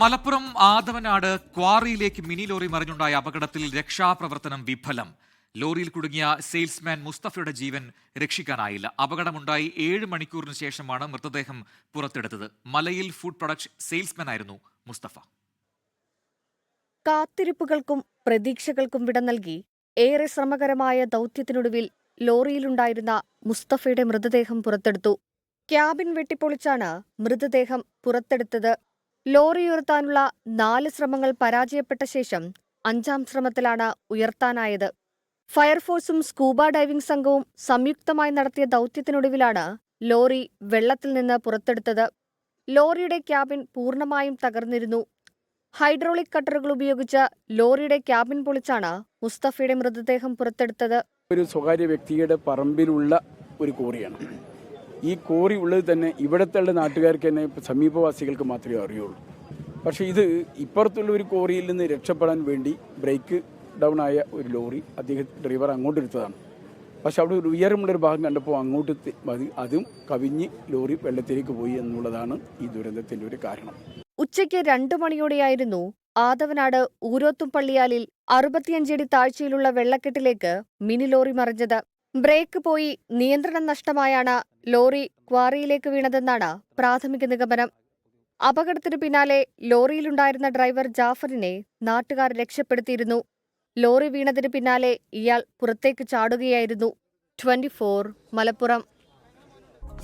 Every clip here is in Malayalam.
മലപ്പുറം ആദവനാട് ക്വാറിയിലേക്ക് മിനി ലോറി മറിഞ്ഞുണ്ടായ അപകടത്തിൽ രക്ഷാപ്രവർത്തനം വിഫലം. ലോറിയിൽ കുടുങ്ങിയ സെയിൽസ്മാൻ മുസ്തഫയുടെ ജീവൻ രക്ഷിക്കാനായില്ല. അപകടമുണ്ടായി ഏഴ് മണിക്കൂറിന് ശേഷമാണ് മൃതദേഹം പുറത്തെടുത്തത്. മലയിൽ ഫുഡ് പ്രൊഡക്റ്റ് സെയിൽസ്മാൻ ആയിരുന്നു മുസ്തഫ. കാത്തിരിപ്പുകൾക്കും പ്രതീക്ഷകൾക്കും വിട നൽകി ഏറെ ശ്രമകരമായ ദൗത്യത്തിനൊടുവിൽ ലോറിയിലുണ്ടായിരുന്ന മുസ്തഫയുടെ മൃതദേഹം പുറത്തെടുത്തു. ക്യാബിൻ വെട്ടിപ്പൊളിച്ചാണ് മൃതദേഹം പുറത്തെടുത്തത് ലോറി ഉയർത്താനുള്ള നാല് ശ്രമങ്ങൾ പരാജയപ്പെട്ട ശേഷം അഞ്ചാം ശ്രമത്തിലാണ് ഉയർത്താനായത്. ഫയർഫോഴ്സും സ്കൂബ ഡൈവിംഗ് സംഘവും സംയുക്തമായി നടത്തിയ ദൗത്യത്തിനൊടുവിലാണ് ലോറി വെള്ളത്തിൽ നിന്ന് പുറത്തെടുത്തത്. ലോറിയുടെ ക്യാബിൻ പൂർണമായും തകർന്നിരുന്നു. ഹൈഡ്രോളിക് കട്ടറുകൾ ഉപയോഗിച്ച് ലോറിയുടെ ക്യാബിൻ പൊളിച്ചാണ് മുസ്തഫയുടെ മൃതദേഹം പുറത്തെടുത്തത്. ഒരു സ്വകാര്യ വ്യക്തിയുടെ പറമ്പിലുള്ള ഒരു കോറിയാണ്. ഈ കോറി ഉള്ളത് തന്നെ ഇവിടത്തുള്ള നാട്ടുകാർക്ക് തന്നെ സമീപവാസികൾക്ക് മാത്രമേ അറിയുള്ളൂ. പക്ഷേ ഇത് ഇപ്പുറത്തുള്ള ഒരു കോറിയിൽ നിന്ന് രക്ഷപ്പെടാൻ വേണ്ടി ബ്രേക്ക് ഡൗൺ ആയ ഒരു ലോറി അദ്ദേഹം ഡ്രൈവർ അങ്ങോട്ട് എടുത്തതാണ്. പക്ഷെ അവിടെ ഒരു ഉയരമുള്ളൊരു ഭാഗം കണ്ടപ്പോൾ അങ്ങോട്ട് അതും കവിഞ്ഞ് ലോറി വെള്ളത്തിലേക്ക് പോയി എന്നുള്ളതാണ് ഈ ദുരന്തത്തിന്റെ ഒരു കാരണം. ഉച്ചയ്ക്ക് രണ്ടു മണിയോടെയായിരുന്നു ആദവനാട് ഊരോത്തുംപള്ളിയാലിൽ അറുപത്തിയഞ്ചടി താഴ്ചയിലുള്ള വെള്ളക്കെട്ടിലേക്ക് മിനി ലോറി മറിഞ്ഞത്. ബ്രേക്ക് പോയി നിയന്ത്രണം നഷ്ടമായാണ് ലോറി ക്വാറിയിലേക്ക് വീണതെന്നാണ് പ്രാഥമിക നിഗമനം. അപകടത്തിനു പിന്നാലെ ലോറിയിലുണ്ടായിരുന്ന ഡ്രൈവർ ജാഫറിനെ നാട്ടുകാർ രക്ഷപ്പെടുത്തിയിരുന്നു. ലോറി വീണതിന് പിന്നാലെ ഇയാൾ പുറത്തേക്ക് ചാടുകയായിരുന്നു. Twenty four Malappuram.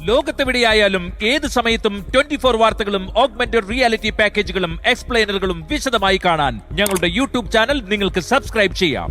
ലോകത്തെവിടെയായാലും ഏത് സമയത്തും ട്വന്റി ഫോർ വാർത്തകളും ഓഗ്മെന്റഡ് റിയാലിറ്റി പാക്കേജുകളും എക്സ്പ്ലെയിനറുകളും വിശദമായി കാണാൻ ഞങ്ങളുടെ യൂട്യൂബ് ചാനൽ നിങ്ങൾക്ക് സബ്സ്ക്രൈബ് ചെയ്യാം.